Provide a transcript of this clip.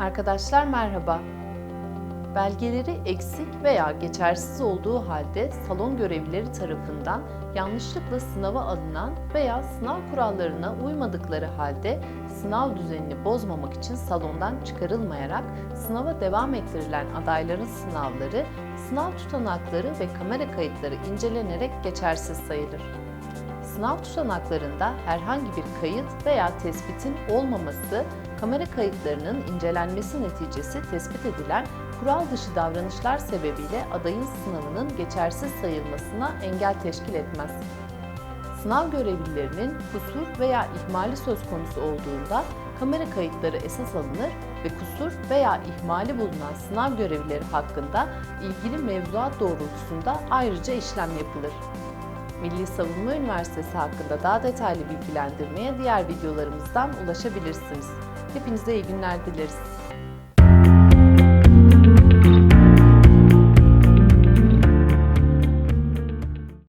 Arkadaşlar merhaba. Belgeleri eksik veya geçersiz olduğu halde salon görevlileri tarafından yanlışlıkla sınava alınan veya sınav kurallarına uymadıkları halde sınav düzenini bozmamak için salondan çıkarılmayarak sınava devam ettirilen adayların sınavları, sınav tutanakları ve kamera kayıtları incelenerek geçersiz sayılır. Sınav tutanaklarında herhangi bir kayıt veya tespitin olmaması, kamera kayıtlarının incelenmesi neticesi tespit edilen kural dışı davranışlar sebebiyle adayın sınavının geçersiz sayılmasına engel teşkil etmez. Sınav görevlilerinin kusur veya ihmali söz konusu olduğunda kamera kayıtları esas alınır ve kusur veya ihmali bulunan sınav görevlileri hakkında ilgili mevzuat doğrultusunda ayrıca işlem yapılır. Milli Savunma Üniversitesi hakkında daha detaylı bilgilendirmeye diğer videolarımızdan ulaşabilirsiniz. Hepinize iyi günler dileriz.